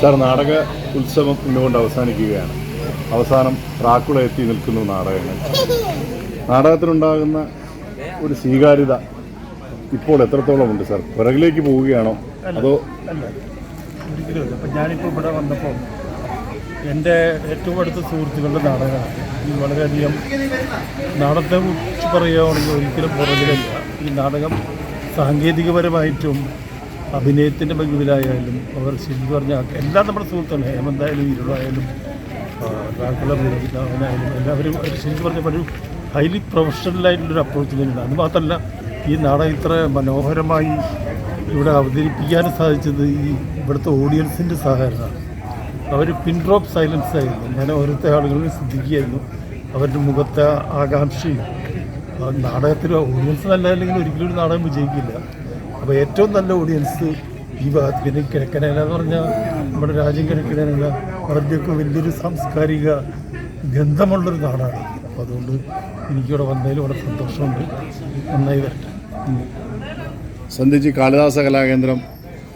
Sir നാടക ഉത്സവം ഇന്നുകൊണ്ട് അവസാനിക്കുകയാണ്. അവസാനം ട്രാക്കുള എത്തി നിൽക്കുന്നു നാടകങ്ങൾ. നാടകത്തിനുണ്ടാകുന്ന ഒരു സ്വീകാര്യത ഇപ്പോൾ എത്രത്തോളം ഉണ്ട് സാർ? പിറകിലേക്ക് പോവുകയാണോ അതോ ഞാനിപ്പോൾ ഇവിടെ വന്നപ്പോൾ എന്റെ ഏറ്റവും അടുത്ത സുഹൃത്തുക്കളുടെ നാടകമാണ്. ഈ വളരെയധികം നാടകത്തെ കുറിച്ച് പറയുകയാണെങ്കിൽ ഒരിക്കലും പുറകിലല്ല. ഈ നാടകം സാങ്കേതികപരമായിട്ടും അഭിനയത്തിന്റെ മികവിലായാലും അവർ ശരിക്കും പറഞ്ഞാൽ എല്ലാം നമ്മുടെ സുഹൃത്താണ് ഹേമന്തായാലും ഇരുളായാലും ഡാക്കുള വിരോധിതാവനായാലും എല്ലാവരും ശരിക്കും പറഞ്ഞാൽ ഒരു ഹൈലി പ്രൊഫഷണലായിട്ടുള്ളൊരു അപ്രോച്ച് തന്നെയാണ്. അത് മാത്രമല്ല ഈ നാടകം ഇത്ര മനോഹരമായി ഇവിടെ അവതരിപ്പിക്കാൻ സാധിച്ചത് ഈ ഇവിടുത്തെ ഓഡിയൻസിന്റെ സഹകരണമാണ്. അവർ പിൻ ഡ്രോപ്പ് സൈലൻസ് ആയിരുന്നു. ഞാൻ ഓരോരുത്തർ ആളുകളും ശ്രദ്ധിക്കുകയായിരുന്നു. അവരുടെ മുഖത്തെ ആകാംക്ഷയും നാടകത്തിൽ ഓഡിയൻസ് നല്ലതല്ലെങ്കിൽ ഒരിക്കലും ഒരു നാടകം വിജയിക്കില്ല. അപ്പോൾ ഏറ്റവും നല്ല ഓഡിയൻസ് ഈ ഭാഗത്ത് പിന്നെ കിഴക്കനേല എന്ന് പറഞ്ഞാൽ നമ്മുടെ രാജ്യം കിഴക്കനേല അവരുടെയൊക്കെ വലിയൊരു സാംസ്കാരിക ഗന്ധമുള്ളൊരു നാടാണ്. അപ്പോൾ അതുകൊണ്ട് എനിക്കിവിടെ വന്നതിൽ വളരെ സന്തോഷമുണ്ട്. നന്നായി വരട്ടെ. സന്ധിച്ച് കാളിദാസ കലാകേന്ദ്രം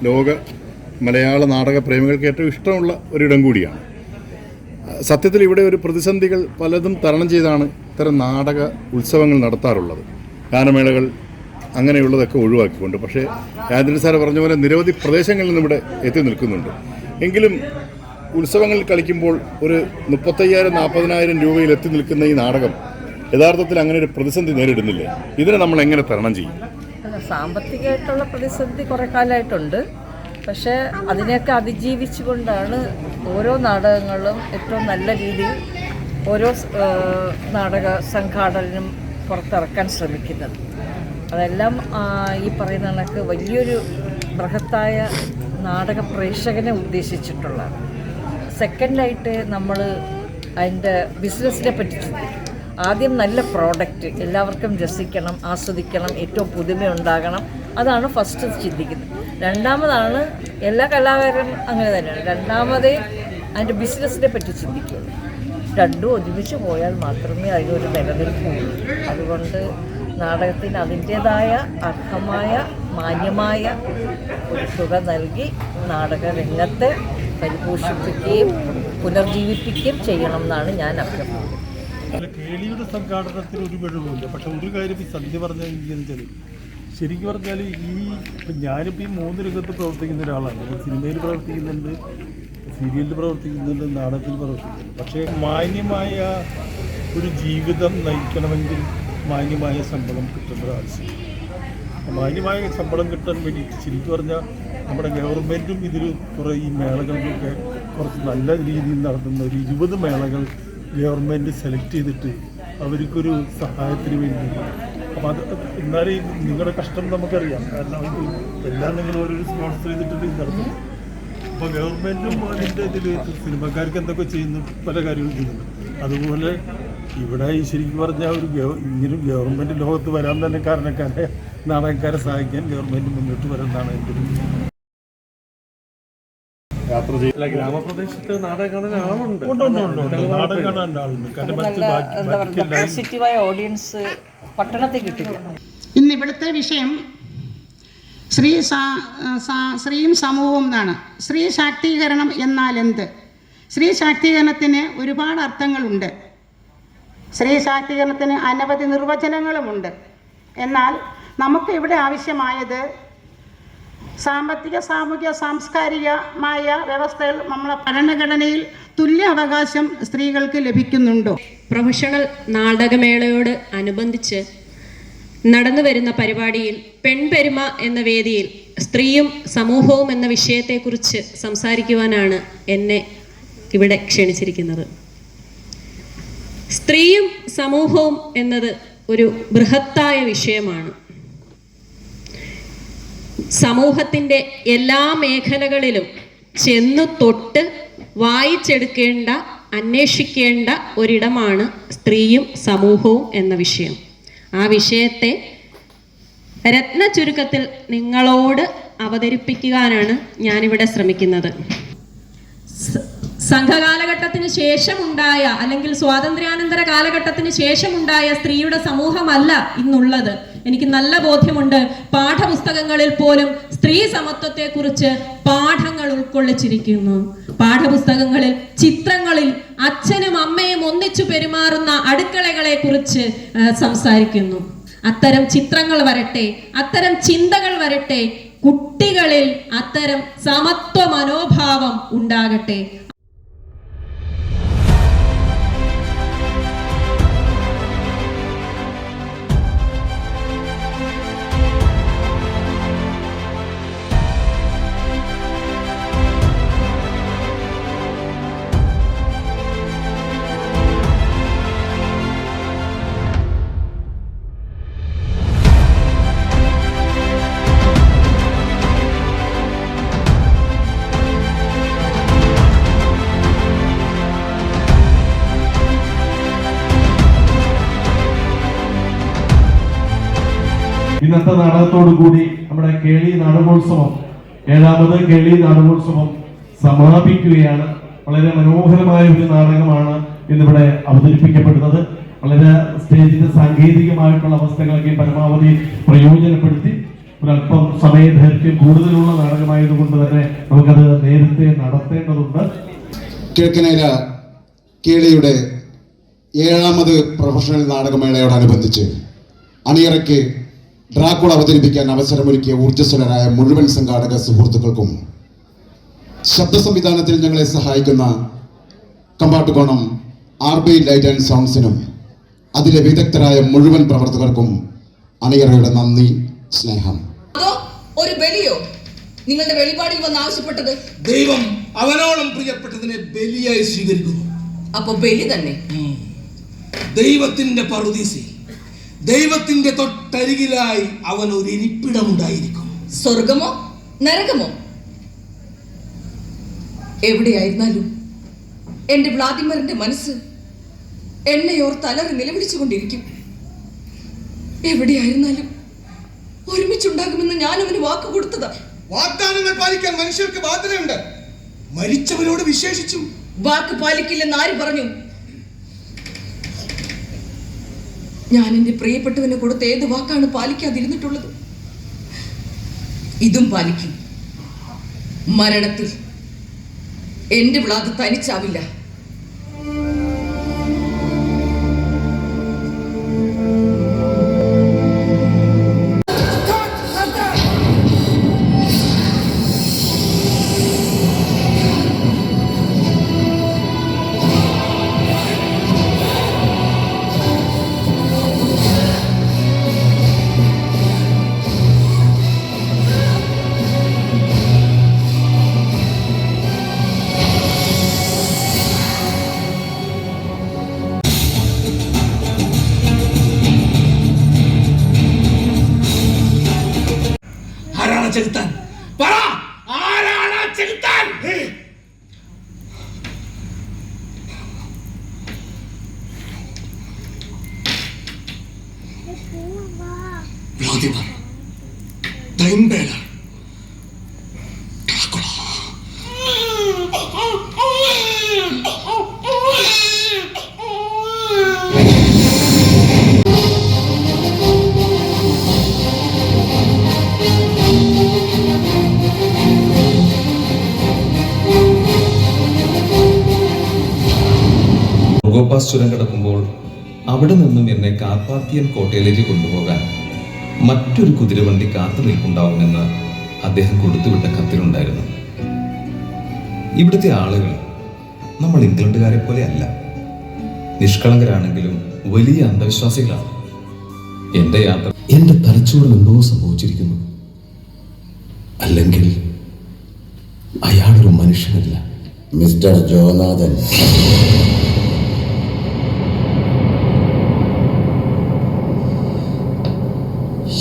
ലോക മലയാള നാടക പ്രേമികൾക്ക് ഏറ്റവും ഇഷ്ടമുള്ള ഒരിടം കൂടിയാണ്. സത്യത്തിൽ ഇവിടെ ഒരു പ്രതിസന്ധികൾ പലതും തരണം ചെയ്താണ് ഇത്തരം നാടക ഉത്സവങ്ങൾ നടത്താറുള്ളത്. ഗാനമേളകൾ അങ്ങനെയുള്ളതൊക്കെ ഒഴിവാക്കിക്കൊണ്ട്. പക്ഷേ രാജേന്ദ്ര സാറ് പറഞ്ഞ പോലെ നിരവധി പ്രദേശങ്ങളിൽ നിന്നിവിടെ എത്തി നിൽക്കുന്നുണ്ട്. എങ്കിലും ഉത്സവങ്ങളിൽ കളിക്കുമ്പോൾ ഒരു മുപ്പത്തയ്യായിരം നാൽപ്പതിനായിരം രൂപയിൽ എത്തി നിൽക്കുന്ന ഈ നാടകം യഥാർത്ഥത്തിൽ അങ്ങനെ ഒരു പ്രതിസന്ധി നേരിടുന്നില്ലേ? ഇതിനെ നമ്മൾ എങ്ങനെ തരണം ചെയ്യും? സാമ്പത്തികമായിട്ടുള്ള പ്രതിസന്ധി കുറെ കാലമായിട്ടുണ്ട്. പക്ഷേ അതിനെയൊക്കെ അതിജീവിച്ചുകൊണ്ടാണ് ഓരോ നാടകങ്ങളും ഏറ്റവും നല്ല രീതിയിൽ ഓരോ നാടക സംഘാടനം പുറത്തിറക്കാൻ ശ്രമിക്കുന്നത്. അതെല്ലാം ഈ പറയുന്ന കണക്ക് വലിയൊരു ബൃഹത്തായ നാടക പ്രേക്ഷകനെ ഉദ്ദേശിച്ചിട്ടുള്ളതാണ് സെക്കൻഡായിട്ട് നമ്മൾ അതിന്റെ ബിസിനസ്സിനെ പറ്റി ചിന്തിക്കും. ആദ്യം നല്ല പ്രോഡക്റ്റ് എല്ലാവർക്കും രസിക്കണം ആസ്വദിക്കണം ഏറ്റവും പുതുമ ഉണ്ടാകണം അതാണ് ഫസ്റ്റ് ചിന്തിക്കുന്നത്. രണ്ടാമതാണ് എല്ലാ കലാകാരനും അങ്ങനെ തന്നെയാണ്. രണ്ടാമതേ അതിന്റെ ബിസിനസ്സിനെ പറ്റി ചിന്തിക്കുകയുള്ളൂ രണ്ടും ഒരുമിച്ച് പോയാൽ മാത്രമേ അതിനൊരു നിലനിൽപ്പുള്ളൂ. അതുകൊണ്ട് നാടകത്തിന് അതിന്റേതായ അർഹമായ മാന്യമായ ഒരു തുക നൽകി നാടക രംഗത്തെ പരിപോഷിപ്പിക്കുകയും പുനർജീവിപ്പിക്കുകയും ചെയ്യണം എന്നാണ് ഞാൻ അഭ്യർത്ഥിക്കുന്നത്. സംഘാടനത്തിൽ ഒരു പിഴവുമില്ല. പക്ഷെ ഒരു കാര്യം സന്ധ്യ ശരിക്കും പറഞ്ഞാൽ ഈ ഞാനിപ്പോൾ ഈ മൂന്ന് രംഗത്ത് പ്രവർത്തിക്കുന്ന ഒരാളാണ്. സിനിമയിൽ പ്രവർത്തിക്കുന്നുണ്ട് സീരിയലിൽ പ്രവർത്തിക്കുന്നുണ്ട് നാടകത്തിൽ പ്രവർത്തിക്കുന്നുണ്ട്. പക്ഷേ മാന്യമായ ഒരു ജീവിതം നയിക്കണമെങ്കിൽ മാന്യമായ ശമ്പളം കിട്ടേണ്ടത് ആവശ്യം മാന്യമായ ശമ്പളം കിട്ടാൻ വേണ്ടി ശരിക്കും പറഞ്ഞാൽ നമ്മുടെ ഗവൺമെന്റും ഇതിൽ കുറേ ഈ മേളകൾക്കൊക്കെ കുറച്ച് നല്ല രീതിയിൽ നടത്തുന്ന ഒരു ഇരുപത് മേളകൾ ഗവൺമെന്റ് സെലക്ട് ചെയ്തിട്ട് അവർക്കൊരു സഹായത്തിന് വേണ്ടി. അപ്പോൾ അത് എന്നാലും നിങ്ങളുടെ കഷ്ടം നമുക്കറിയാം. കാരണം ഇത് എല്ലാം നിങ്ങൾ ഓരോരു സ്പോൺസർ ചെയ്തിട്ടുണ്ട് നടത്തും അപ്പോൾ ഗവൺമെന്റും അതിന്റെ ഇതിൽ സിനിമക്കാർക്ക് എന്തൊക്കെ ചെയ്യുന്നു പല കാര്യങ്ങളും ചെയ്യുന്നുണ്ട്. അതുപോലെ ഇവിടെ ഈ ശരിക്കും പറഞ്ഞാൽ ഒരു ഗവ ഇങ്ങനെ ഗവൺമെന്റ് ലോകത്ത് വരാൻ തന്നെ കാരണക്കാരെ നാടകക്കാരെ സഹായിക്കാൻ ഗവൺമെന്റ് മുന്നോട്ട് വരുന്നതാണ് എന്റെ ഒരു യാത്ര ഗ്രാമപ്രദേശത്ത് ആളുണ്ട്. ആളുണ്ട്. ഓഡിയൻസ് പട്ടണത്തിൽ കിട്ടില്ല. ഇന്ന് ഇവിടുത്തെ വിഷയം സ്ത്രീ സ്ത്രീയും സമൂഹവും എന്നാണ്. സ്ത്രീ ശാക്തീകരണം എന്നാൽ എന്ത്? സ്ത്രീ ശാക്തീകരണത്തിന് ഒരുപാട് അർത്ഥങ്ങളുണ്ട്. സ്ത്രീ ശാക്തീകരണത്തിന് അനവധി നിർവചനങ്ങളുമുണ്ട്. എന്നാൽ നമുക്ക് ഇവിടെ ആവശ്യമായത് സാമ്പത്തിക സാമൂഹ്യ സാംസ്കാരികമായ വ്യവസ്ഥകൾ നമ്മളെ ഭരണഘടനയിൽ തുല്യ അവകാശം സ്ത്രീകൾക്ക് ലഭിക്കുന്നുണ്ടോ? പ്രൊഫഷണൽ നാടകമേളയോട് അനുബന്ധിച്ച് നടന്നു വരുന്ന പരിപാടിയിൽ പെൺപെരുമ എന്ന വേദിയിൽ സ്ത്രീയും സമൂഹവും എന്ന വിഷയത്തെക്കുറിച്ച് സംസാരിക്കുവാനാണ് എന്നെ ഇവിടെ ക്ഷണിച്ചിരിക്കുന്നത്. സ്ത്രീയും സമൂഹവും എന്നത് ഒരു ബൃഹത്തായ വിഷയമാണ്. സമൂഹത്തിന്റെ എല്ലാ മേഖലകളിലും ചെന്നു തൊട്ട് വായിച്ചെടുക്കേണ്ട അന്വേഷിക്കേണ്ട ഒരിടമാണ് സ്ത്രീയും സമൂഹവും എന്ന വിഷയം. ആ വിഷയത്തെ രത്ന ചുരുക്കത്തിൽ നിങ്ങളോട് അവതരിപ്പിക്കുവാനാണ് ഞാനിവിടെ ശ്രമിക്കുന്നത്. സംഘകാലഘട്ടത്തിന് ശേഷമുണ്ടായ അല്ലെങ്കിൽ സ്വാതന്ത്ര്യാനന്തര കാലഘട്ടത്തിന് ശേഷമുണ്ടായ സ്ത്രീയുടെ സമൂഹമല്ല ഇന്നുള്ളത്. എനിക്ക് നല്ല ബോധ്യമുണ്ട്. പാഠപുസ്തകങ്ങളിൽ പോലും സ്ത്രീ സമത്വത്തെക്കുറിച്ച് പാഠങ്ങൾ ഉൾക്കൊള്ളിച്ചിരിക്കുന്നു. പാഠപുസ്തകങ്ങളിൽ ചിത്രങ്ങളിൽ അച്ഛനും അമ്മയും ഒന്നിച്ചു പെരുമാറുന്ന അടുക്കളകളെ കുറിച്ച് സംസാരിക്കുന്നു. അത്തരം ചിത്രങ്ങൾ വരട്ടെ അത്തരം ചിന്തകൾ വരട്ടെ കുട്ടികളിൽ അത്തരം സമത്വ മനോഭാവം ഉണ്ടാകട്ടെ. ഇന്നത്തെ നാടകത്തോടു കൂടി നമ്മുടെ കേളി നാടകോത്സവം ഏഴാമത് കേളി നാടകോത്സവം സമാപിക്കുകയാണ്. വളരെ മനോഹരമായ ഒരു നാടകമാണ് ഇന്നിവിടെ അവതരിപ്പിക്കപ്പെടുന്നത്. വളരെ സ്റ്റേജിന്റെ സാങ്കേതികമായിട്ടുള്ള അവസ്ഥകളൊക്കെ പരമാവധി പ്രയോജനപ്പെടുത്തി. ഒരല്പം സമയദൈർഘ്യം കൂടുതലുള്ള നാടകമായതുകൊണ്ട് തന്നെ നമുക്കത് നേരത്തെ നടത്തേണ്ടതുണ്ട്. കിഴക്കനേര കേളിയുടെ ഏഴാമത് പ്രൊഫഷണൽ നാടകമേളയോടനുബന്ധിച്ച് അണിയറയ്ക്ക് ഡ്രാക്കുള അവതരിപ്പിക്കാൻ അവസരമൊരുക്കിയ ഊർജസ്വലരായ മുഴുവൻ സംഘാടക സുഹൃത്തുക്കൾക്കും ശബ്ദ സംവിധാനത്തിൽ ഞങ്ങളെ സഹായിക്കുന്ന Kampattukonam R B light and സൗണ്ട്സിനും അതിലെ വിദഗ്ധരായ മുഴുവൻ പ്രവർത്തകർക്കും അണിയറയുടെ നന്ദി സ്നേഹം. ഒരു ബലിയോ? നിങ്ങളുടെ വെളിപാടിൽ വന്ന് ആവശ്യപ്പെട്ടത്? ദൈവം അവനോളം പ്രിയപ്പെട്ടതിനെ ബലിയായി സ്വീകരിക്കുന്നു. അപ്പൊ ബലി തന്നെ. ദൈവത്തിന്റെ പറുദീസി ദൈവത്തിന്റെ തൊട്ടരികിലായി അവൻ ഒരു ഇരിപ്പിടമുണ്ടായിരിക്കും. സ്വർഗമോ നരകമോ? എവിടെയായിരുന്നാലും എന്റെ വ്ളാദിമറിന്റെ മനസ്സ് എന്നെയോർത്ത് അലറി നിലവിളിച്ചുകൊണ്ടിരിക്കും. എവിടെയായിരുന്നാലും ഒരുമിച്ചുണ്ടാകുമെന്ന് ഞാൻ അവന് വാക്ക് കൊടുത്തതാ. വാഗ്ദാനങ്ങൾ പാലിക്കാൻ മനുഷ്യർക്ക് ബാധ്യതയുണ്ട്. മരിച്ചവരോട് വിശേഷിച്ചു വാക്ക് പാലിക്കില്ലെന്ന് ആര് പറഞ്ഞു? ഞാൻ എന്റെ പ്രിയപ്പെട്ടവന് കൊടുത്ത ഏത് വാക്കാണ് പാലിക്കാതിരുന്നിട്ടുള്ളത്? ഇതും പാലിക്കും. മരണത്തിൽ എന്റെ വിളാത് തനിച്ചാവില്ല. ആരാണ് ചെലുത്താൻ പറ ആരാണ് ചെകുത്താൻ? Vladimir time. ചുരം കടക്കുമ്പോൾ അവിടെ നിന്നും എന്നെ കാർപ്പാത്തിയൻ കോട്ടയിലേക്ക് കൊണ്ടുപോകാൻ മറ്റൊരു കുതിരവണ്ടി കാത്തു നിൽപ്പുണ്ടാവുമെന്ന് അദ്ദേഹം കൊടുത്തുവിട്ട കത്തിലുണ്ടായിരുന്നു. ഇവിടുത്തെ ആളുകൾ നമ്മൾ ഇംഗ്ലണ്ടുകാരെ പോലെ അല്ല. നിഷ്കളങ്കരാണെങ്കിലും വലിയ അന്ധവിശ്വാസികളാണ്. എന്റെ യാത്ര എന്റെ തലച്ചോറിൽ എന്തോ സംഭവിച്ചിരിക്കുന്നു. അല്ലെങ്കിൽ അയാളൊരു മനുഷ്യനല്ല. Mister Jonathan.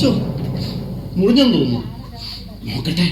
മുറിഞ്ഞെന്ന് തോന്നുന്നു. നോക്കട്ടെ.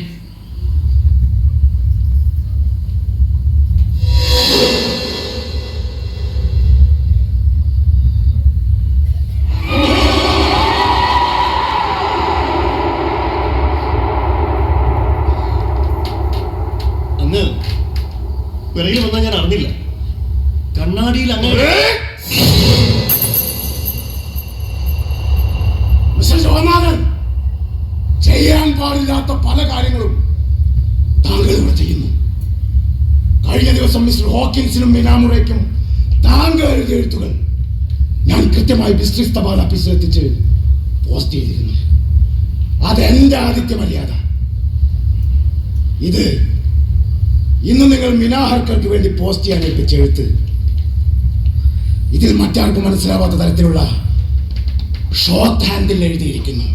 ഇത് ഇന്ന് നിങ്ങൾ മിനാഹർക്കർക്ക് വേണ്ടി പോസ്റ്റ് ചെയ്യാൻ ഏൽപ്പിച്ച എഴുത്ത്. ഇതിൽ മറ്റാർക്കും മനസ്സിലാവാത്ത തരത്തിലുള്ള ഷോർട്ട് ഹാൻഡിൽ എഴുതിയിരിക്കുന്നു.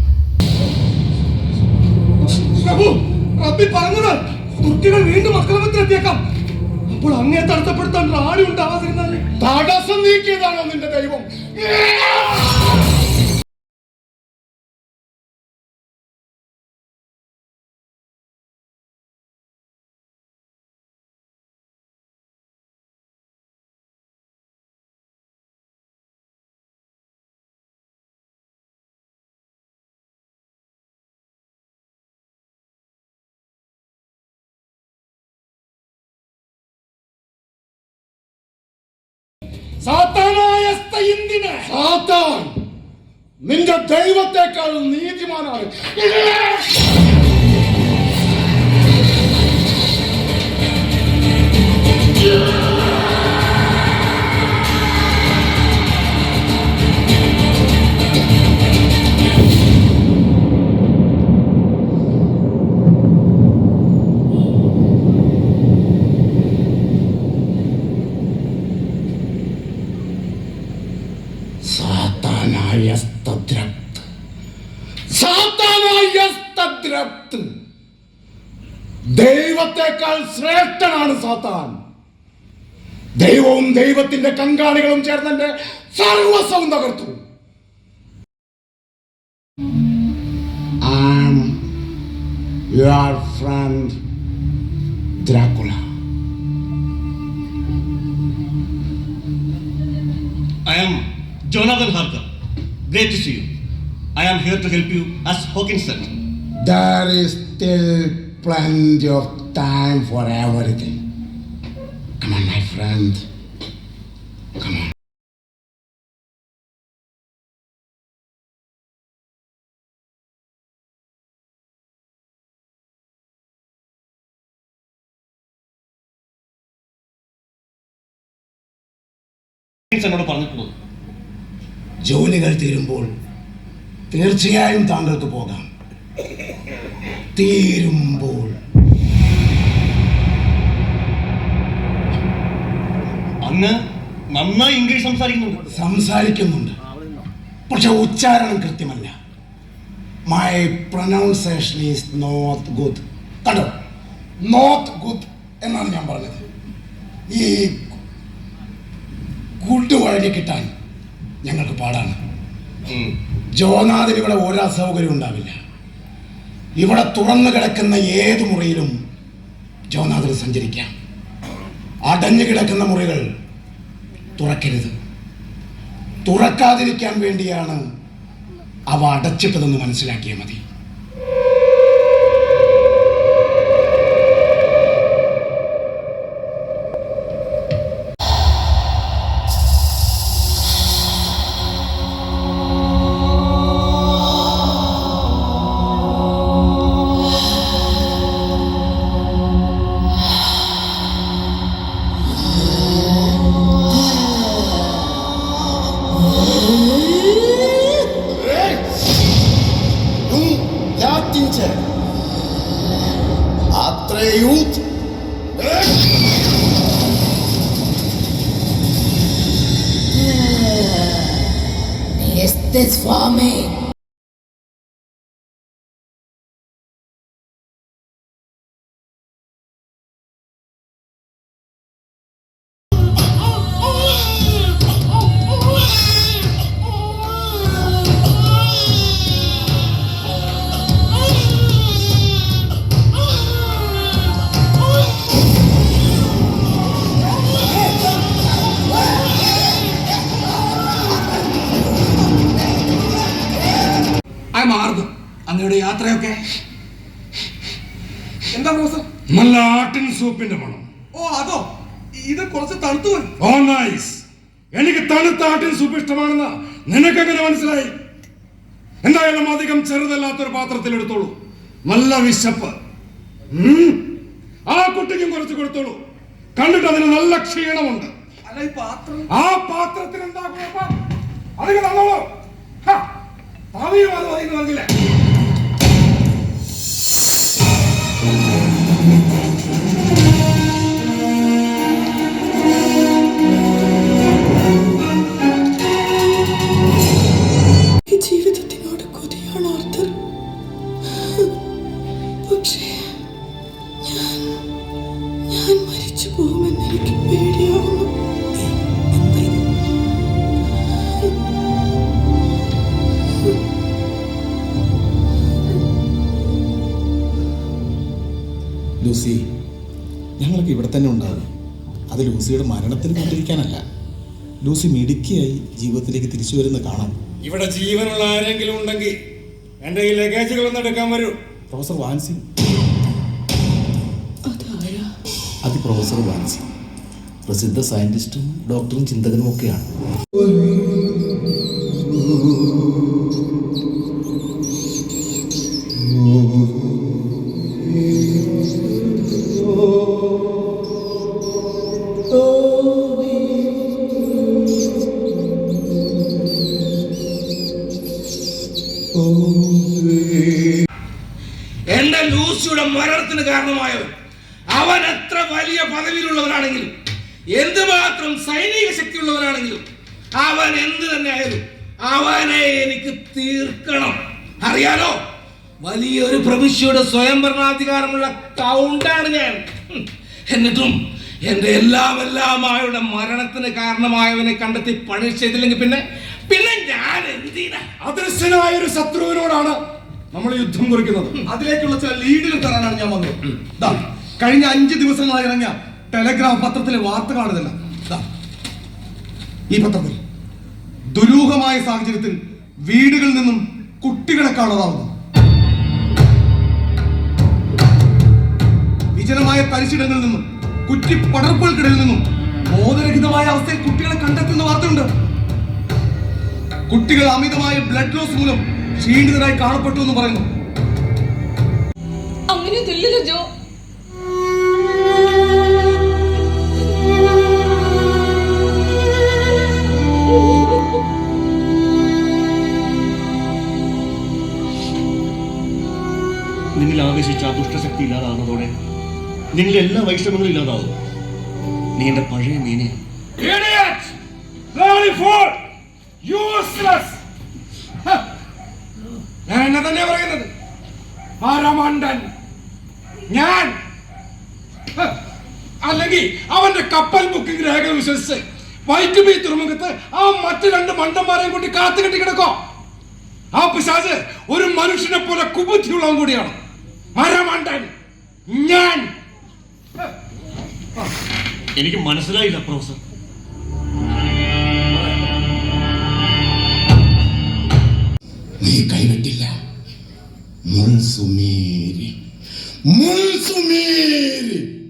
പ്രഭു റബ്ബി പറഞ്ഞത് തുർക്കികൾ വീണ്ടും അപ്പോൾ അങ്ങേ തടസ്സപ്പെടുത്താൻ റാണി ഉണ്ടാവാതിരുന്നാൽ തടസ്സം നീക്കിയതാണോ നിന്റെ ദൈവം? നിന്റെ ദൈവത്തെക്കാൾ നീതിമാനാണ്. ദൈവത്തിന്റെ കങ്കാളികളും ചേർന്നെന്റെ സർവസ്വം തകർത്തു your friend Dracula I am Jonathan Harker. Great to see you. I am here to help you as Hawkins said. There is still plenty of time for everything. Come on, my friend. Come on. എന്നോട് പറഞ്ഞിട്ടുള്ളത്. ജോലികൾ തീരുമ്പോൾ തീർച്ചയായും താങ്കൾക്ക് പോകാം. തീരുമ്പോൾ. അങ്ങ് നന്നായി ഇംഗ്ലീഷ് സംസാരിക്കുന്നുണ്ട്. സംസാരിക്കുന്നുണ്ട്. പക്ഷെ ഉച്ചാരണം കൃത്യമല്ല. My pronunciation is not good കണ്ടോ? നോട്ട് ഗുഡ് എന്നാണ് ഞാൻ പറഞ്ഞത്. ഈ ഗുഡ് വഴങ്ങി കിട്ടാൻ ഞങ്ങൾക്ക് പാടാണ്. ജോനാഥിന് ഇവിടെ ഒരു അസൗകര്യം ഉണ്ടാവില്ല. ഇവിടെ തുറന്നു കിടക്കുന്ന ഏത് മുറിയിലും ജോനാഥിന് സഞ്ചരിക്കാം. അടഞ്ഞു കിടക്കുന്ന മുറികൾ തുറക്കരുത്. തുറക്കാതിരിക്കാൻ വേണ്ടിയാണ് അവ അടച്ചിട്ടതെന്ന് മനസ്സിലാക്കിയാൽ മതി. അങ്ങയുടെ യാത്രയൊക്കെ? എന്താ പ്രൊഫസർ നല്ല ആട്ടിൻ സൂപ്പിന്റെ മണം. ഓ അതോ? ഇത് കുറച്ച് തണുത്തു പോയി. ഓ നൈസ് എനിക്ക് തണുത്ത ആട്ടിൻ സൂപ്പ് ഇഷ്ടമാണെന്ന് നിനക്കെങ്ങനെ മനസ്സിലായി? എന്തായാലും അധികം ചെറുതല്ലാത്തൊരു പാത്രത്തിൽ എടുത്തോളൂ. നല്ല വിശപ്പ്. ആ കുട്ടിക്കും കുറച്ച് കൊടുത്തോളൂ. കണ്ടിട്ട് അതിന് നല്ല ക്ഷീണമുണ്ട്. ആ പാത്രത്തിന് എന്താ കുഴപ്പം? അതിന് തന്നോളൂ. ഹ, ഭാവിയും അത് മതി എന്ന് ലൂസിയുടെ മരണത്തിന് കൊണ്ടിരിക്കാനല്ല ലൂസി മിടുക്കിയായി ജീവിതത്തിലേക്ക് തിരിച്ചു വരുന്ന കാണാം. ഇവിടെ ജീവനുള്ള ആരെങ്കിലും ഉണ്ടെങ്കിൽ എന്റെ ഈ ലഗേജുകൾ ഒന്ന് എടുക്കാൻ വരൂ. പ്രൊഫസർ വാൻസി. അത് പ്രൊഫസർ വാൻസി. പ്രസിദ്ധ സയന്റിസ്റ്റും ഡോക്ടറും ചിന്തകനും ഒക്കെയാണ് പ്രവിശ്യയുടെ സ്വയംഭരണാധികാരമുള്ള കൗണ്ടാണ് ഞാൻ. എന്നിട്ടും എന്റെ എല്ലാം എല്ലാമായുടെ മരണത്തിന് കാരണമായവനെ കണ്ടെത്തി പണി ചെയ്തില്ലെങ്കിൽ പിന്നെ പിന്നെ ഞാൻ എന്തിനാ? അദൃശ്യനായ ഒരു ശത്രുവിനോടാണ് നമ്മൾ യുദ്ധം കുറിക്കുന്നത്. അതിലേക്കുള്ള ചില ലീഡുകൾ തരാനാണ് ഞാൻ വന്നത്. കഴിഞ്ഞ അഞ്ച് ദിവസങ്ങളായി ഇറങ്ങിയ ടെലഗ്രാം പത്രത്തിലെ വാർത്തകളാണിതല്ല ദാ, ഈ പത്രത്തിൽ ദുരൂഹമായ സാഹചര്യത്തിൽ വീടുകളിൽ നിന്നും കുട്ടികളെ കാണാതാവുന്നു. വിജനമായ തരിശിടങ്ങളിൽ നിന്നും കുറ്റി പടർപ്പുകൾക്കിടയിൽ നിന്നും ബോധരഹിതമായ അവസ്ഥയിൽ കുട്ടികളെ കണ്ടെത്തുന്ന വാർത്തയുണ്ട്. കുട്ടികൾ അമിതമായ ബ്ലഡ് ലോസ് മൂലം ക്ഷീണിതരായി കാണപ്പെട്ടു എന്ന് പറയുന്നു. അങ്ങനെ ജോ. നിങ്ങൾ ആവേശിച്ച ആ ദുഷ്ടശക്തി ഇല്ലാതാകുന്നതോടെ നിങ്ങളുടെ എല്ലാ വൈഷമ്യങ്ങളും ഇല്ലാതാവും. നീ എന്റെ പഴയ മീനെയാണ്! ഞാൻ എന്നെ തന്നെ പറയുന്നത്. മരമണ്ടൻ ഞാൻ! അല്ലെങ്കിൽ അവന്റെ കപ്പൽ ബുക്കിംഗ് രേഖ വിശ്വസിച്ച് വൈറ്റുബി തുറമുഖത്ത് ആ മറ്റു രണ്ട് മണ്ടന്മാരെയും കൂട്ടി കാത്തു കെട്ടി കിടക്കോ? ആ പിശാജ് ഒരു മനുഷ്യനെ പോലെ കുബുദ്ധിയുള്ളവൻ കൂടിയാണ്. മരമണ്ടൻ ഞാൻ. എനിക്ക് മനസ്സിലായില്ല പ്രൊഫസർ. നീ കൈവിട്ടില്ല. മുൻസുമേരി. മുൾസുമേരി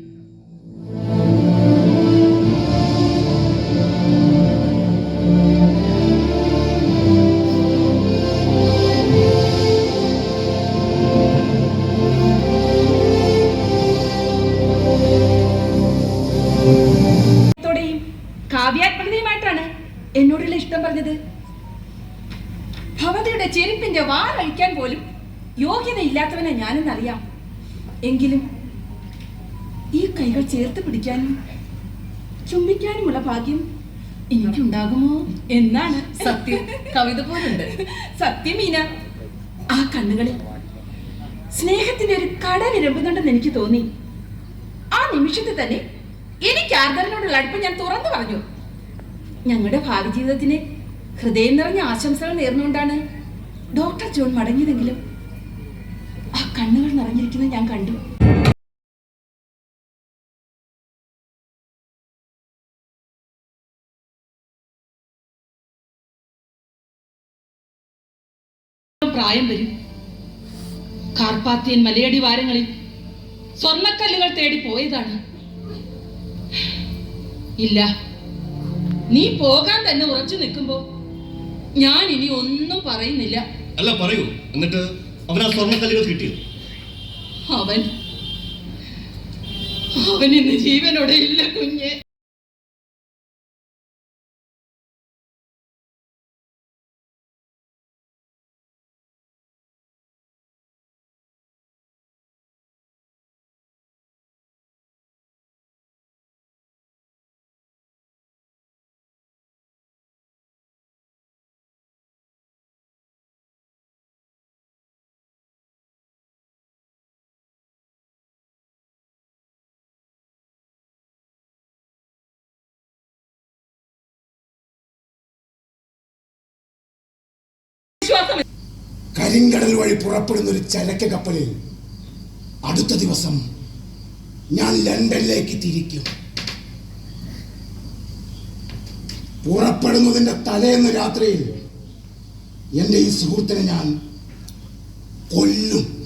പിടിക്കാനും ചുംബിക്കാനുമുള്ള ഭാഗ്യം എനിക്കുണ്ടാകുമോ എന്നാണ് സത്യം. കവിത പോലുണ്ട്. സത്യം മീന. ആ കണ്ണുകളിൽ സ്നേഹത്തിന്റെ ഒരു കട നിരമ്പുന്നുണ്ടെന്ന് എനിക്ക് തോന്നി. ആ നിമിഷത്തിൽ തന്നെ എനിക്ക് ആർദറിനോടുള്ള അടുപ്പം ഞാൻ തുറന്നു പറഞ്ഞു. ഞങ്ങളുടെ ഭാവി ജീവിതത്തിന് ഹൃദയം നിറഞ്ഞ ആശംസകൾ നേർന്നുകൊണ്ടാണ് ഡോക്ടർ ജോൺ മടങ്ങിയതെങ്കിലും ആ കണ്ണുകൾ നിറഞ്ഞിരിക്കുന്നത് ഞാൻ കണ്ടു. പ്രായം വരും. കാർപ്പാത്തിയൻ മലയടി വാരങ്ങളിൽ സ്വർണക്കല്ലുകൾ തേടി പോയതാണ്. ഇല്ല നീ പോകാൻ തന്നെ ഉറച്ചു നിൽക്കുമ്പോ ഞാൻ ഇനി ഒന്നും പറയുന്നില്ല. അല്ല പറയൂ. എന്നിട്ട് അവൻ ആ സ്വർണക്കല്ലുകൾ കിട്ടിയോ അവൻ അവൻ ഇന്ന് ജീവനോടെ ഇല്ല കുഞ്ഞെ. കരിങ്കടൽ വഴി പുറപ്പെടുന്ന ഒരു ചരക്ക് കപ്പലിൽ അടുത്ത ദിവസം ഞാൻ ലണ്ടനിലേക്ക് തിരിക്കും. പുറപ്പെടുന്നതിന്റെ തലേന്ന് രാത്രിയിൽ എന്റെ ഈ സുഹൃത്തിനെ ഞാൻ കൊല്ലും.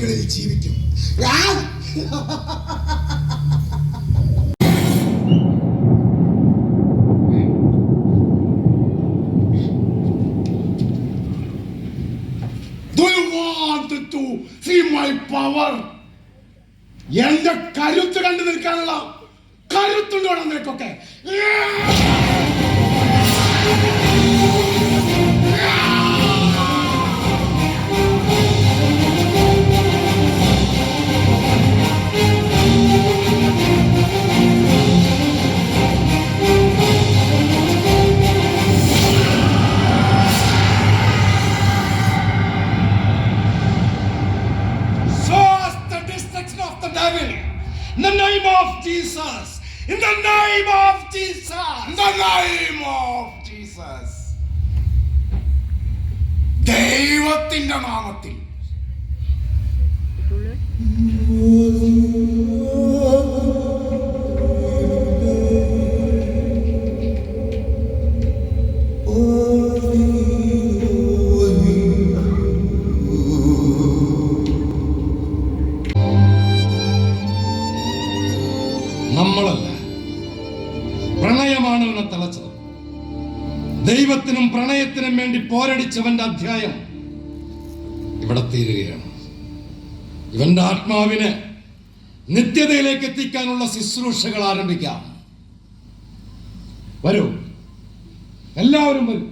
മണികളിൽ ജീവിക്കും. എന്റെ കരുത്ത് കണ്ടു നിൽക്കാനുള്ള കരുത്തുണ്ടോടാ നിനക്കൊക്കെ. നമ്മളല്ല. പ്രണയമാണ് അവനെ തളച്ചത്. ദൈവത്തിനും പ്രണയത്തിനും വേണ്ടി പോരടിച്ചവന്റെ അധ്യായം ഇവിടെ തീരുകയാണ്. ഇവന്റെ ആത്മാവിനെ നിത്യതയിലേക്ക് എത്തിക്കാനുള്ള ശുശ്രൂഷകൾ ആരംഭിക്കാം. വരൂ. എല്ലാവരും വരൂ.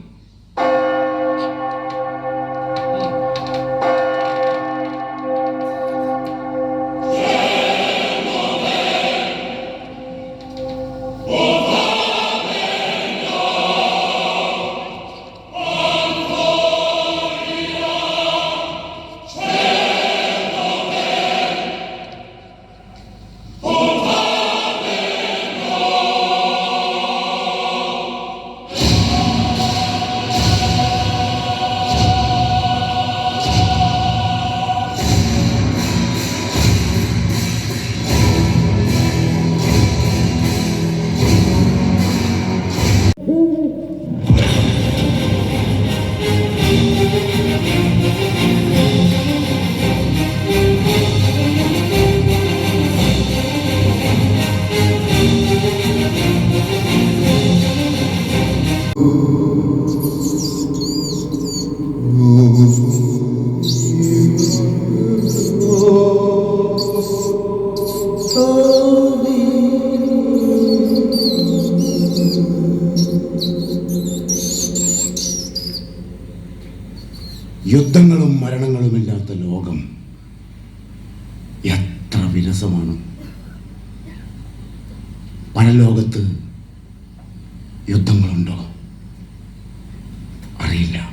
യുദ്ധങ്ങളും മരണങ്ങളുമില്ലാത്ത ലോകം എത്ര വിരസമാണ്. പരലോകത്ത് യുദ്ധങ്ങളുണ്ടോ? അറിയില്ല ും.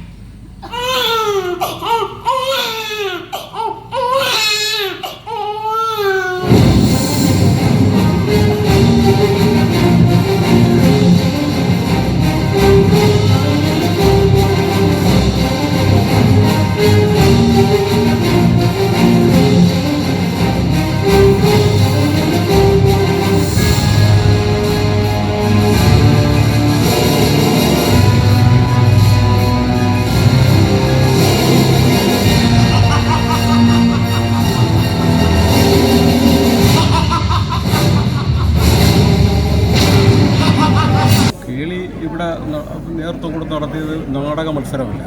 മത്സരമല്ല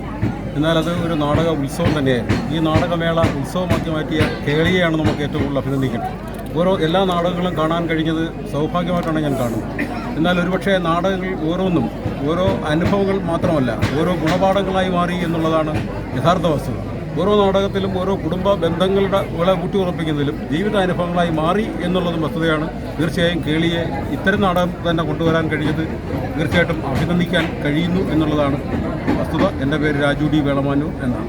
എന്നാൽ അത് ഒരു നാടക ഉത്സവം തന്നെയായിരുന്നു. ഈ നാടകമേള ഉത്സവമാക്കി മാറ്റിയ കേളിയെയാണ് നമുക്ക് ഏറ്റവും കൂടുതൽ അഭിനന്ദിക്കുന്നത് ഓരോ എല്ലാ നാടകങ്ങളും കാണാൻ കഴിഞ്ഞത് സൗഭാഗ്യമായിട്ടാണ് ഞാൻ കാണുന്നത്. എന്നാൽ ഒരുപക്ഷെ നാടകങ്ങൾ ഓരോന്നും ഓരോ അനുഭവങ്ങൾ മാത്രമല്ല ഓരോ ഗുണപാഠങ്ങളായി മാറി എന്നുള്ളതാണ് യഥാർത്ഥ വസ്തുത. ഓരോ നാടകത്തിലും ഓരോ കുടുംബ ബന്ധങ്ങളുടെ വിള കൂട്ടിയുറപ്പിക്കുന്നതിലും ജീവിതാനുഭവങ്ങളായി മാറി എന്നുള്ളതും വസ്തുതയാണ്. തീർച്ചയായും കേളിയെ ഇത്തരം നാടകം തന്നെ കൊണ്ടുവരാൻ കഴിഞ്ഞത് തീർച്ചയായിട്ടും അഭിനന്ദിക്കാൻ കഴിയുന്നു എന്നുള്ളതാണ് വസ്തുത. എന്റെ പേര് രാജു ഡി വേളമാനൂർ എന്നാണ്.